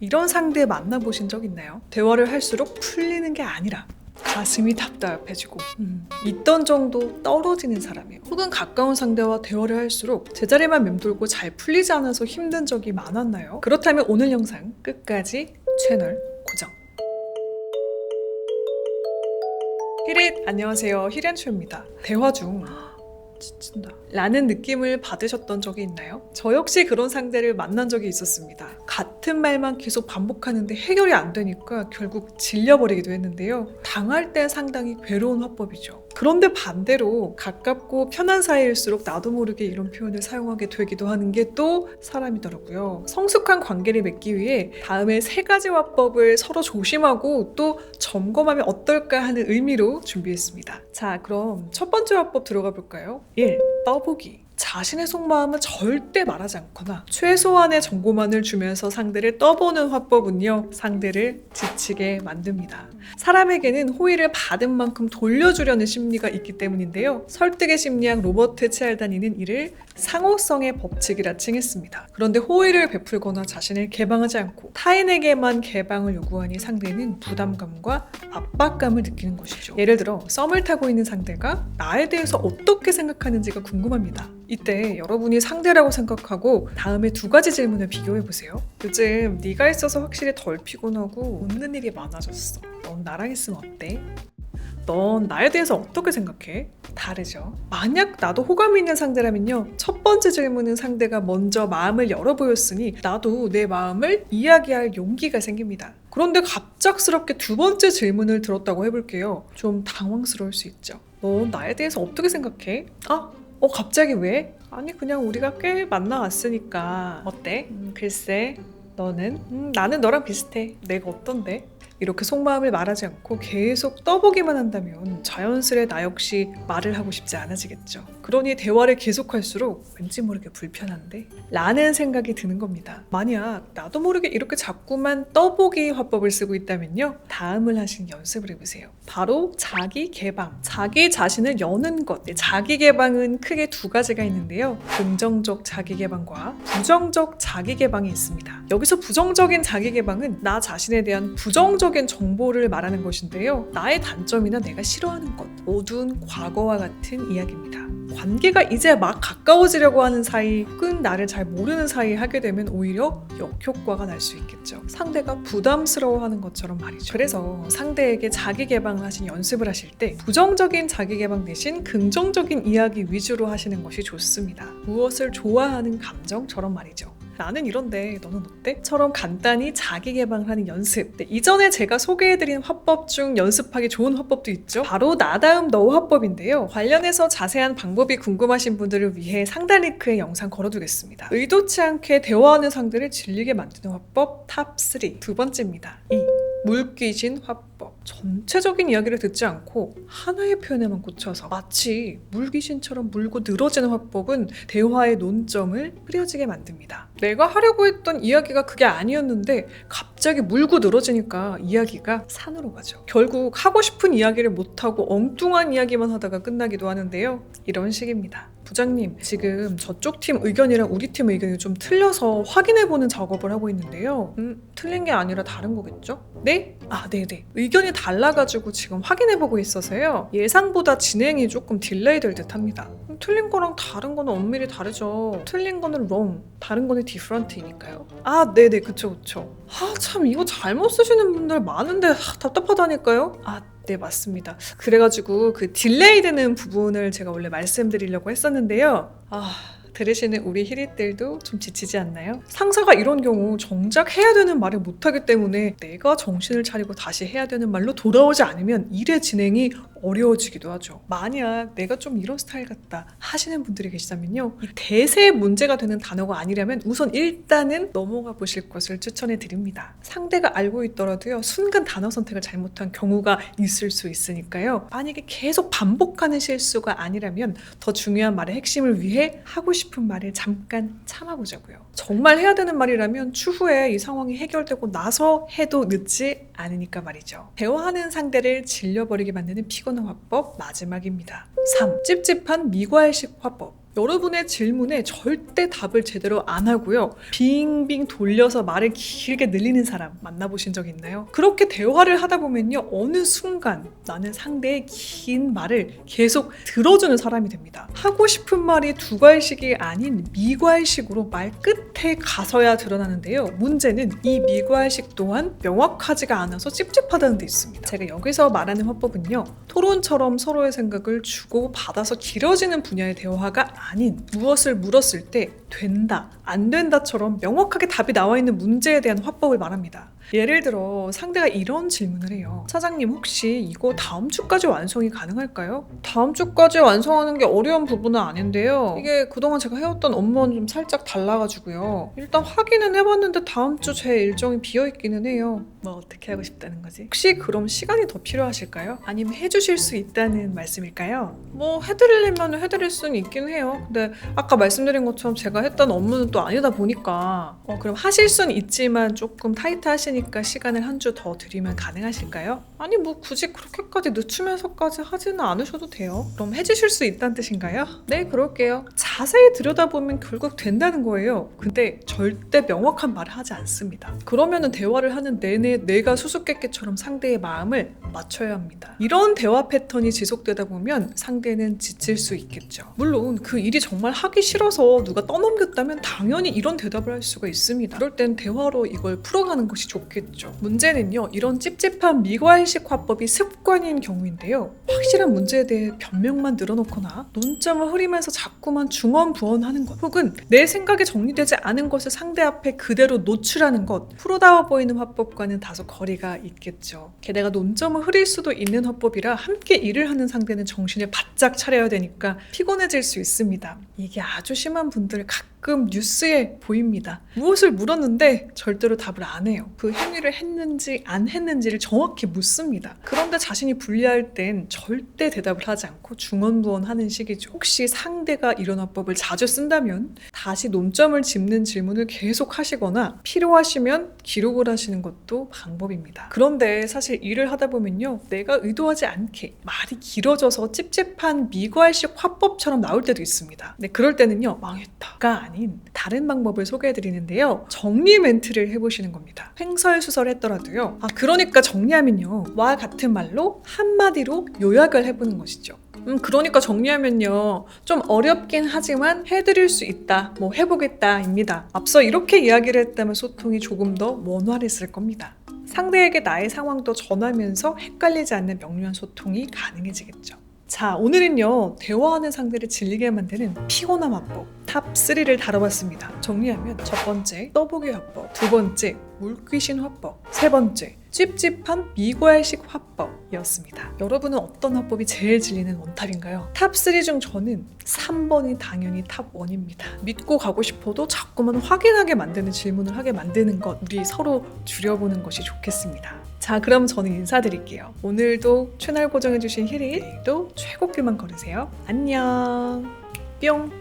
이런 상대 만나보신 적 있나요? 대화를 할수록 풀리는 게 아니라 가슴이 답답해지고 음, 있던 정도 떨어지는 사람이에요. 혹은 가까운 상대와 대화를 할수록 제자리만 맴돌고 잘 풀리지 않아서 힘든 적이 많았나요? 그렇다면 오늘 영상 끝까지 채널 고정. 히릿 안녕하세요 히렌초입니다. 대화 중 지친다. 라는 느낌을 받으셨던 적이 있나요? 저 역시 그런 상대를 만난 적이 있었습니다. 같은 말만 계속 반복하는데 해결이 안 되니까 결국 질려버리기도 했는데요. 당할 땐 상당히 괴로운 화법이죠. 그런데 반대로 가깝고 편한 사이일수록 나도 모르게 이런 표현을 사용하게 되기도 하는 게 또 사람이더라고요. 성숙한 관계를 맺기 위해 다음에 세 가지 화법을 서로 조심하고 또 점검하면 어떨까 하는 의미로 준비했습니다. 자, 그럼 첫 번째 화법 들어가 볼까요? 因 떠보기. 자신의 속마음은 절대 말하지 않거나 최소한의 정보만을 주면서 상대를 떠보는 화법은요, 상대를 지치게 만듭니다. 사람에게는 호의를 받은 만큼 돌려주려는 심리가 있기 때문인데요. 설득의 심리학 로버트 치알다니는 이를 상호성의 법칙이라 칭했습니다. 그런데 호의를 베풀거나 자신을 개방하지 않고 타인에게만 개방을 요구하니 상대는 부담감과 압박감을 느끼는 것이죠. 예를 들어 썸을 타고 있는 상대가 나에 대해서 어떻게 생각하는지가 궁금합니다. 이때 여러분이 상대라고 생각하고 다음에 두 가지 질문을 비교해 보세요. 요즘 네가 있어서 확실히 덜 피곤하고 웃는 일이 많아졌어. 넌 나랑 있으면 어때? 넌 나에 대해서 어떻게 생각해? 다르죠. 만약 나도 호감이 있는 상대라면요. 첫 번째 질문은 상대가 먼저 마음을 열어 보였으니 나도 내 마음을 이야기할 용기가 생깁니다. 그런데 갑작스럽게 두 번째 질문을 들었다고 해볼게요. 좀 당황스러울 수 있죠. 넌 나에 대해서 어떻게 생각해? 아, 어, 갑자기 왜? 아니, 그냥 우리가 꽤 만나왔으니까. 어때? 음, 글쎄, 너는? 음, 나는 너랑 비슷해. 내가 어떤데? 이렇게 속마음을 말하지 않고 계속 떠보기만 한다면 자연스레 나 역시 말을 하고 싶지 않아지겠죠. 그러니 대화를 계속할수록 왠지 모르게 불편한데? 라는 생각이 드는 겁니다. 만약 나도 모르게 이렇게 자꾸만 떠보기 화법을 쓰고 있다면요. 다음을 하신 연습을 해보세요. 바로 자기 개방. 자기 자신을 여는 것. 네, 자기 개방은 크게 두 가지가 있는데요. 긍정적 자기 개방과 부정적 자기 개방이 있습니다. 여기서 부정적인 자기 개방은 나 자신에 대한 부정 적인 정보를 말하는 것인데요. 나의 단점이나 내가 싫어하는 것, 어두운 과거와 같은 이야기입니다. 관계가 이제 막 가까워지려고 하는 사이, 혹은 나를 잘 모르는 사이에 하게 되면 오히려 역효과가 날 수 있겠죠. 상대가 부담스러워하는 것처럼 말이죠. 그래서 상대에게 자기 개방을 하신 연습을 하실 때 부정적인 자기 개방 대신 긍정적인 이야기 위주로 하시는 것이 좋습니다. 무엇을 좋아하는 감정처럼 말이죠. 나는 이런데 너는 어때? 처럼 간단히 자기 개방을 하는 연습. 네, 이전에 제가 소개해드린 화법 중 연습하기 좋은 화법도 있죠. 바로 나다음 너 화법인데요. 관련해서 자세한 방법이 궁금하신 분들을 위해 상단 링크에 영상 걸어두겠습니다. 의도치 않게 대화하는 상대를 질리게 만드는 화법 탑 3. 두 번째입니다. 2. 물귀신 화법. 전체적인 이야기를 듣지 않고 하나의 표현에만 꽂혀서 마치 물귀신처럼 물고 늘어지는 화법은 대화의 논점을 흐려지게 만듭니다. 내가 하려고 했던 이야기가 그게 아니었는데 갑자기 물고 늘어지니까 이야기가 산으로 가죠. 결국 하고 싶은 이야기를 못하고 엉뚱한 이야기만 하다가 끝나기도 하는데요. 이런 식입니다. 부장님, 지금 저쪽 팀 의견이랑 우리 팀 의견이 좀 틀려서 확인해보는 작업을 하고 있는데요. 음, 틀린 게 아니라 다른 거겠죠? 네? 아, 네네. 의견이 달라가지고 지금 확인해보고 있어서요. 예상보다 진행이 조금 딜레이 될 듯 합니다. 음, 틀린 거랑 다른 거는 엄밀히 다르죠. 틀린 거는 wrong, 다른 거는 different이니까요. 아, 네네. 그쵸, 그쵸. 아, 참, 이거 잘못 쓰시는 분들 많은데 아, 답답하다니까요? 아, 네, 맞습니다. 그래가지고 그 딜레이 되는 부분을 제가 원래 말씀드리려고 했었는데요. 아, 들으시는 우리 히릿들도 좀 지치지 않나요? 상사가 이런 경우 정작 해야 되는 말을 못하기 때문에 내가 정신을 차리고 다시 해야 되는 말로 돌아오지 않으면 일의 진행이 어려워지기도 하죠. 만약 내가 좀 이런 스타일 같다 하시는 분들이 계시다면요. 이 대세의 문제가 되는 단어가 아니라면 우선 일단은 넘어가 보실 것을 추천해 드립니다. 상대가 알고 있더라도요. 순간 단어 선택을 잘못한 경우가 있을 수 있으니까요. 만약에 계속 반복하는 실수가 아니라면 더 중요한 말의 핵심을 위해 하고 싶은 말을 잠깐 참아보자고요. 정말 해야 되는 말이라면 추후에 이 상황이 해결되고 나서 해도 늦지 않으니까 말이죠. 대화하는 상대를 질려버리게 만드는 피곤 한 화법 마지막입니다. 3. 찝찝한 미과일식 화법. 여러분의 질문에 절대 답을 제대로 안 하고요. 빙빙 돌려서 말을 길게 늘리는 사람 만나보신 적 있나요? 그렇게 대화를 하다 보면요. 어느 순간 나는 상대의 긴 말을 계속 들어주는 사람이 됩니다. 하고 싶은 말이 두 과일식이 아닌 미과일식으로 말 끝에 가서야 드러나는데요. 문제는 이 미과일식 또한 명확하지가 않아서 찝찝하다는 데 있습니다. 제가 여기서 말하는 화법은요. 토론처럼 서로의 생각을 주고 받아서 길어지는 분야의 대화가 아닌 무엇을 물었을 때 된다, 안 된다처럼 명확하게 답이 나와 있는 문제에 대한 화법을 말합니다. 예를 들어 상대가 이런 질문을 해요. 사장님 혹시 이거 다음 주까지 완성이 가능할까요? 다음 주까지 완성하는 게 어려운 부분은 아닌데요. 이게 그동안 제가 해왔던 업무는 좀 살짝 달라가지고요. 일단 확인은 해봤는데 다음 주 제 일정이 비어 있기는 해요. 뭐 어떻게 하고 싶다는 거지? 혹시 그럼 시간이 더 필요하실까요? 아니면 해주실 수 있다는 말씀일까요? 뭐 해드리려면 해드릴 수는 있긴 해요. 근데 아까 말씀드린 것처럼 제가 했던 업무는 또 아니다 보니까 어, 그럼 하실 수는 있지만 조금 타이트하시니까 시간을 한 주 더 드리면 가능하실까요? 아니 뭐 굳이 그렇게까지 늦추면서까지 하지는 않으셔도 돼요. 그럼 해주실 수 있다는 뜻인가요? 네 그럴게요. 자세히 들여다보면 결국 된다는 거예요. 근데 절대 명확한 말을 하지 않습니다. 그러면은 대화를 하는 내내 내가 수수께끼처럼 상대의 마음을 맞춰야 합니다. 이런 대화 패턴이 지속되다 보면 상대는 지칠 수 있겠죠. 물론 그 일이 정말 하기 싫어서 누가 떠넘겼다면 당연히 이런 대답을 할 수가 있습니다. 그럴 땐 대화로 이걸 풀어가는 것이 좋 겠죠. 문제는요, 이런 찝찝한 미과일식 화법이 습관인 경우인데요. 확실한 문제에 대해 변명만 늘어놓거나 논점을 흐리면서 자꾸만 중언부언하는 것, 혹은 내 생각이 정리되지 않은 것을 상대 앞에 그대로 노출하는 것, 프로다워 보이는 화법과는 다소 거리가 있겠죠. 게다가 논점을 흐릴 수도 있는 화법이라 함께 일을 하는 상대는 정신을 바짝 차려야 되니까 피곤해질 수 있습니다. 이게 아주 심한 분들 가끔 뉴스에 보입니다. 무엇을 물었는데 절대로 답을 안 해요. 그 행위를 했는지 안 했는지를 정확히 묻습니다. 그런데 자신이 불리할 땐 절대 대답을 하지 않고 중언부언하는 식이죠. 혹시 상대가 이런 화법을 자주 쓴다면 다시 논점을 짚는 질문을 계속 하시거나 필요하시면 기록을 하시는 것도 방법입니다. 그런데 사실 일을 하다 보면요. 내가 의도하지 않게 말이 길어져서 찝찝한 미과일식 화법처럼 나올 때도 있습니다. 네, 그럴 때는요. 망했다가 아닌 다른 방법을 소개해 드리는데요. 정리 멘트를 해 보시는 겁니다. 횡설수설 했더라도요. 아, 그러니까 정리하면요. 와 같은 말로 한마디로 요약을 해 보는 것이죠. 음, 그러니까 정리하면요. 좀 어렵긴 하지만 해드릴 수 있다. 뭐 해보겠다입니다. 앞서 이렇게 이야기를 했다면 소통이 조금 더 원활했을 겁니다. 상대에게 나의 상황도 전하면서 헷갈리지 않는 명료한 소통이 가능해지겠죠. 자, 오늘은요, 대화하는 상대를 질리게 만드는 피곤함 화법 탑3를 다뤄봤습니다. 정리하면 첫 번째, 떠보기 화법. 두 번째, 물귀신 화법. 세 번째, 찝찝한 미과일식 화법이었습니다. 여러분은 어떤 화법이 제일 질리는 원탑인가요? 탑3 중 저는 3번이 당연히 탑1입니다. 믿고 가고 싶어도 자꾸만 확인하게 만드는 질문을 하게 만드는 것, 우리 서로 줄여보는 것이 좋겠습니다. 자, 그럼 저는 인사드릴게요. 오늘도 채널 고정해주신 히리, 내일도 최고길만 걸으세요. 안녕. 뿅.